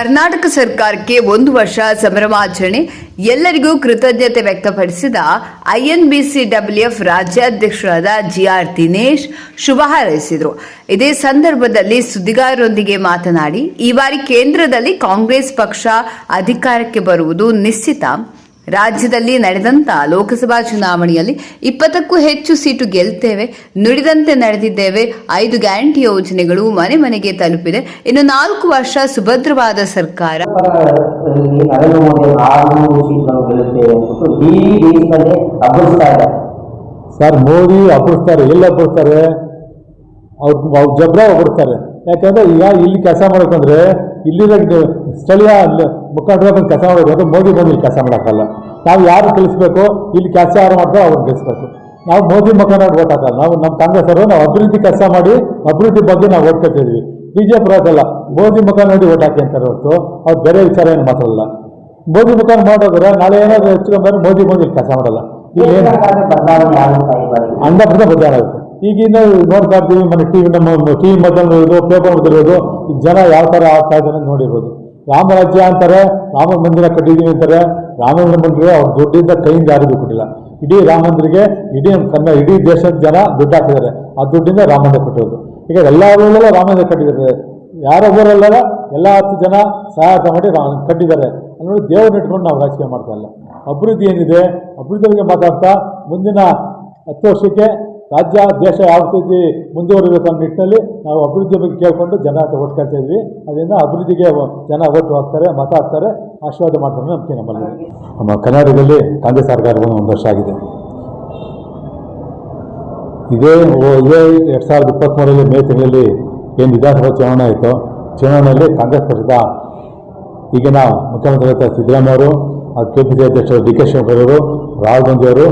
ಕರ್ನಾಟಕ ಸರ್ಕಾರಕ್ಕೆ ಒಂದು ವರ್ಷ ಸಂಭ್ರಮಾಚರಣೆ ಎಲ್ಲರಿಗೂ ಕೃತಜ್ಞತೆ ವ್ಯಕ್ತಪಡಿಸಿದ ಐಎನ್ಬಿಸಿಡಬ್ಲ್ಯೂಎಫ್ ರಾಜ್ಯಾಧ್ಯಕ್ಷರಾದ ಜಿಆರ್ ದಿನೇಶ್ ಶುಭ ಹಾರೈಸಿದರು. ಇದೇ ಸಂದರ್ಭದಲ್ಲಿ ಸುದ್ದಿಗಾರರೊಂದಿಗೆ ಮಾತನಾಡಿ, ಈ ಬಾರಿ ಕೇಂದ್ರದಲ್ಲಿ ಕಾಂಗ್ರೆಸ್ ಪಕ್ಷ ಅಧಿಕಾರಕ್ಕೆ ಬರುವುದು ನಿಶ್ಚಿತ. ರಾಜ್ಯದಲ್ಲಿ ನಡೆದಂತ ಲೋಕಸಭಾ ಚುನಾವಣೆಯಲ್ಲಿ ಇಪ್ಪತ್ತಕ್ಕೂ ಹೆಚ್ಚು ಸೀಟು ಗೆಲ್ತೇವೆ ನುಡಿದಂತೆ ನಡೆದಿದ್ದೇವೆ ಐದು ಗ್ಯಾರಂಟಿ ಯೋಜನೆಗಳು ಮನೆ ಮನೆಗೆ ತಲುಪಿದೆ. ಇನ್ನು ನಾಲ್ಕು ವರ್ಷ ಸುಭದ್ರವಾದ ಸರ್ಕಾರ. ಸರ್ ಮೋದಿ ಅಪ್ಪಳಿಸ್ತಾರೆ ಎಲ್ಲಿ ಅಪ್ಪಳಿಸ್ತಾರೆ ಅವ್ರು ಜಬ್ರ ಹೊರಡ್ತಾರೆ ಯಾಕಂದ್ರೆ ಈಗ ಇಲ್ಲಿ ಕೆಲಸ ಮಾಡಬೇಕಂದ್ರೆ ಇಲ್ಲಿರೋ ಸ್ಥಳೀಯ ಮುಖಂಡರು ಬಂದು ಕೆಲಸ ಮಾಡಬೇಕು ಅಂತ ಮೋದಿ ಬಂದು ಇಲ್ಲಿ ಕೆಲಸ ಮಾಡೋಕ್ಕಲ್ಲ. ನಾವು ಯಾರು ಕಲಿಸ್ಬೇಕು ಇಲ್ಲಿ ಕೆಲಸ ಯಾರು ಮಾಡ್ತಾರೋ ಅವ್ರನ್ನ ಕಲಿಸ್ಬೇಕು ನಾವು ಮೋದಿ ಮುಖಂಡ ಓಟ್ ಹಾಕಲ್ಲ. ನಾವು ನಮ್ಮ ಕಾಂಗ್ರೆಸ್ ಅವರು ನಾವು ಅಭಿವೃದ್ಧಿ ಕೆಲಸ ಮಾಡಿ ಅಭಿವೃದ್ಧಿ ಬಗ್ಗೆ ನಾವು ಓಟ್ ಕಟ್ಟಿದ್ವಿ ಬಿ ಜೆ ಪಿ ಅದಲ್ಲ ಮೋದಿ ಮುಖ ನೋಡಿ ಓಟ್ ಹಾಕಿ ಅಂತಾರೆ ಹೊರತು ಅವ್ರು ಬೇರೆ ವಿಚಾರ ಏನು ಮಾತಾಡಲ್ಲ ಮೋದಿ ಮುಖ ಮಾಡೋದ್ರೆ ನಾಳೆ ಏನಾದರೂ ಹೆಚ್ಚು ಮೋದಿ ಮೋದಿ ಇಲ್ಲಿ ಕೆಲಸ ಮಾಡಲ್ಲ. ಬದಲಾವಣೆ ಏನು ಬೇಕಾದ್ರೆ ಬದಲಾವಣೆ ಈಗಿನ ನೋಡ್ತಾ ಇರ್ತೀವಿ ಮನೆ ಟಿವಿ ನಮ್ಮ ಟಿವಿ ನೋಡೋದು ಪೇಪರ್ ನೋಡ್ತಿರೋದು ಜನ ಯಾವ ಥರ ಆಗ್ತಾ ಇದ್ದಾರೆ ನೋಡಿರ್ಬೋದು. ರಾಮರಾಜ್ಯ ಅಂತಾರೆ, ರಾಮ ಮಂದಿರ ಕಟ್ಟಿದೀವಿ ಅಂತಾರೆ ರಾಮ ಮಂದಿರ ಅವ್ರ ದುಡ್ಡಿಂದ ಕೈಯಿಂದ ಯಾರಿಗೂ ಕೊಟ್ಟಿಲ್ಲ. ಇಡೀ ರಾಮ ಮಂದಿರಿಗೆ ಇಡೀ ಕನ್ನಡ ಇಡೀ ದೇಶದ ಜನ ದುಡ್ಡು ಹಾಕಿದ್ದಾರೆ. ಆ ದುಡ್ಡಿಂದ ರಾಮ ಮಂದಿರ ಕಟ್ಟಿರೋದು. ಈಗ ಎಲ್ಲ ರಾಮ ಮಂದಿರ ಕಟ್ಟಿದ್ದಾರೆ. ಯಾರ ಊರಲ್ಲೆಲ್ಲ ಎಲ್ಲ ಹತ್ತು ಜನ ಸಹಾಯಕ ಮಾಡಿ ರಾಮ ಕಟ್ಟಿದ್ದಾರೆ. ಅನ್ನೋದು ದೇವ್ರನ್ನ ಇಟ್ಕೊಂಡು ನಾವು ರಾಜಕೀಯ ಮಾಡ್ತಾ ಇಲ್ಲ. ಅಭಿವೃದ್ಧಿ ಏನಿದೆ, ಅಭಿವೃದ್ಧಿ ಬಗ್ಗೆ ಮಾತಾಡ್ತಾ ಮುಂದಿನ ಹತ್ತು ವರ್ಷಕ್ಕೆ ರಾಜ್ಯ, ದೇಶ ಯಾವ ರೀತಿ ಮುಂದುವರಿಬೇಕು ಅನ್ನೋ ನಿಟ್ಟಿನಲ್ಲಿ ನಾವು ಅಭಿವೃದ್ಧಿ ಬಗ್ಗೆ ಕೇಳಿಕೊಂಡು ಜನ ಹತ್ರ ಇದ್ವಿ. ಅದರಿಂದ ಅಭಿವೃದ್ಧಿಗೆ ಜನ ಒಟ್ಟು ಹಾಕ್ತಾರೆ, ಮತ ಹಾಕ್ತಾರೆ, ಆಶೀರ್ವಾದ ಮಾಡ್ತಾರೆ ನಂಬಿಕೆ ನಮ್ಮಲ್ಲಿ ನಮ್ಮ ಕರ್ನಾಟಕದಲ್ಲಿ ಕಾಂಗ್ರೆಸ್ ಸರ್ಕಾರ ಬಂದು ಒಂದು ವರ್ಷ ಆಗಿದೆ. ಇದೇ ಇದೇ ಎರಡು ಸಾವಿರದ ಇಪ್ಪತ್ತ್ಮೂರರಲ್ಲಿ ಮೇ ತಿಂಗಳಲ್ಲಿ ಏನು ವಿಧಾನಸಭಾ ಚುನಾವಣೆ ಆಯಿತು, ಚುನಾವಣೆಯಲ್ಲಿ ಕಾಂಗ್ರೆಸ್ ಪಕ್ಷದ ಈಗಿನ ಮುಖ್ಯಮಂತ್ರಿ ಸಿದ್ದರಾಮಯ್ಯ ಅವರು ಕೆ ಪಿ ಸಿ ಅಧ್ಯಕ್ಷರು ಡಿ ಕೆ ಶಿವಕುಮಾರ್ ಅವರು, ರಾಹುಲ್ ಗಾಂಧಿ ಅವರು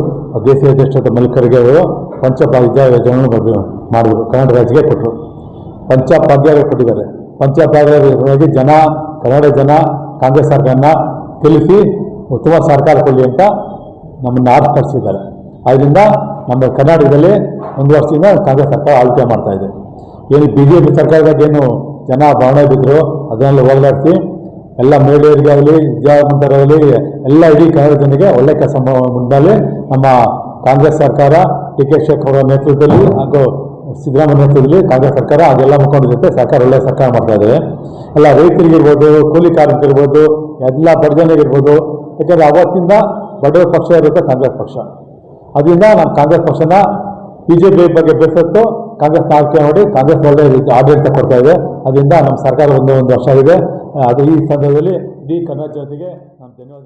ಸಿ ಅಧ್ಯಕ್ಷರಾದ ಮಲ್ಲಿಕಾರ್ಜುನ ಅವರು ಪಂಚಭಾಗ್ಯ ಯೋಜನೆಗಳನ್ನು ಬಗ್ಗೆ ಮಾಡಿದರು. ಕನ್ನಡ ರಾಜ್ಯಕ್ಕೆ ಕೊಟ್ಟರು ಪಂಚಭಾಗ್ಯ ಕೊಟ್ಟಿದ್ದಾರೆ. ಪಂಚಭಾಗ್ಯವಾಗಿ ಜನ, ಕನ್ನಡ ಜನ, ಕಾಂಗ್ರೆಸ್ ಸರ್ಕಾರನ ತಿಳಿಸಿ, ಉತ್ತಮ ಸರ್ಕಾರ ಕೊಡಲಿ ಅಂತ ನಮ್ಮನ್ನು ಆರ್ಪಡಿಸಿದ್ದಾರೆ ಆದ್ದರಿಂದ ನಮ್ಮ ಕರ್ನಾಟಕದಲ್ಲಿ ಒಂದು ವರ್ಷದಿಂದ ಕಾಂಗ್ರೆಸ್ ಸರ್ಕಾರ ಆಳ್ವಿಕೆ ಮಾಡ್ತಾ ಇದೆ. ಏನು ಬಿ ಜೆ ಪಿ ಸರ್ಕಾರದಾಗ ಏನು ಜನ ಭಾವನೆ ಬಿದ್ದರು ಅದನ್ನೆಲ್ಲ ಹೋಗಲಾಡಿಸಿ, ಎಲ್ಲ ಮಹಿಳೆಯರಿಗಾಗಲಿ, ವಿದ್ಯಾವಂತರಾಗಲಿ, ಎಲ್ಲ ಇಡೀ ಕನ್ನಡ ಜನರಿಗೆ ಒಳ್ಳೆ ಕೆಲಸ ಮುಂದಾಗಲಿ ನಮ್ಮ ಕಾಂಗ್ರೆಸ್ ಸರ್ಕಾರ ಡಿ ಕೆ ಶೇಖರ್ ಅವರ ನೇತೃತ್ವದಲ್ಲಿ ಹಾಗೂ ಸಿದ್ದರಾಮಯ್ಯ ನೇತೃತ್ವದಲ್ಲಿ ಕಾಂಗ್ರೆಸ್ ಸರ್ಕಾರ ಅದೆಲ್ಲ ಮುಖಂಡರ ಜೊತೆ ಸರ್ಕಾರ ಒಳ್ಳೆಯ ಸರ್ಕಾರ ಮಾಡ್ತಾ ಇದೆ. ಎಲ್ಲ ರೈತರಿಗಿರ್ಬೋದು ಕೂಲಿ ಕಾರ್ಮಿಕರಿರ್ಬೋದು ಎಲ್ಲ ಬಡಜನರಿಗಿರ್ಬೋದು ಯಾಕಂದರೆ ಅವತ್ತಿಂದ ಬಡವರ ಪಕ್ಷ ಇರುತ್ತೆ ಕಾಂಗ್ರೆಸ್ ಪಕ್ಷ. ಅದರಿಂದ ನಮ್ಮ ಕಾಂಗ್ರೆಸ್ ಪಕ್ಷನ ಬಿ ಜೆ ಪಿ ಬಗ್ಗೆ ಬೆಸತ್ತು ಕಾಂಗ್ರೆಸ್ ಆಯ್ಕೆ ನೋಡಿ ಕಾಂಗ್ರೆಸ್ ಒಳ್ಳೆ ರೀತಿ ಆಡಳಿತ ಕೊಡ್ತಾ ಇದೆ. ಅದರಿಂದ ನಮ್ಮ ಸರ್ಕಾರ ಒಂದು ಒಂದು ವರ್ಷ ಆಗಿದೆ. ಅದು ಈ ಸಂದರ್ಭದಲ್ಲಿ ಡಿ ಕನ್ನಡ ಜನತೆಗೆ ನಾನು ಧನ್ಯವಾದ